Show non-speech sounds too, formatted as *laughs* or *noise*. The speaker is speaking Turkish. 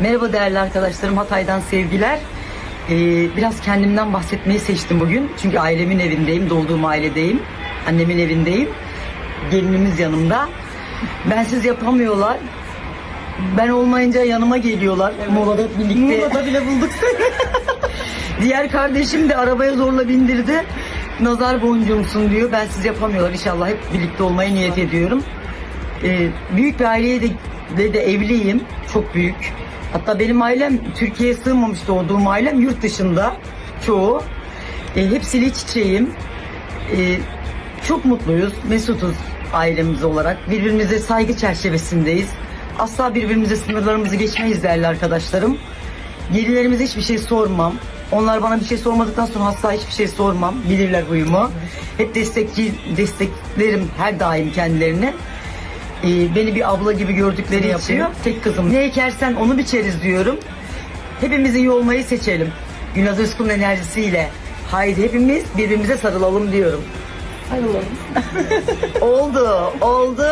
Merhaba değerli arkadaşlarım, Hatay'dan sevgiler. Ee, biraz kendimden bahsetmeyi seçtim bugün. Çünkü ailemin evindeyim, doğduğum ailedeyim. Annemin evindeyim. Gelinimiz yanımda. Bensiz yapamıyorlar. Ben olmayınca yanıma geliyorlar. Muğla'da hep birlikte. Muğla'da bile bulduk seni. *laughs* Diğer kardeşim de arabaya zorla bindirdi. Nazar boncuğumsun diyor. Ben siz yapamıyorlar. İnşallah hep birlikte olmayı niyet ediyorum. Ee, büyük bir aileye de, de, de evliyim. Çok büyük. Hatta benim ailem Türkiye'ye sığmamış doğduğum ailem yurt dışında çoğu. Ee, hepsiyle iç. Ee, çok mutluyuz, mesutuz ailemiz olarak. Birbirimize saygı çerçevesindeyiz. Asla birbirimize sınırlarımızı geçmeyiz değerli arkadaşlarım. Gelinlerimize hiçbir şey sormam. Onlar bana bir şey sormadıktan sonra asla hiçbir şey sormam. Bilirler huyumu. Hep destekçi, desteklerim her daim kendilerine. Ee, beni bir abla gibi gördükleri yapıyor. Tek kızım. Ne ekersen onu biçeriz diyorum. Hepimiz iyi olmayı seçelim. Gülnaz Özkul'un enerjisiyle. Haydi hepimiz birbirimize sarılalım diyorum. Ayrılalım. Oldu, oldu, oldu.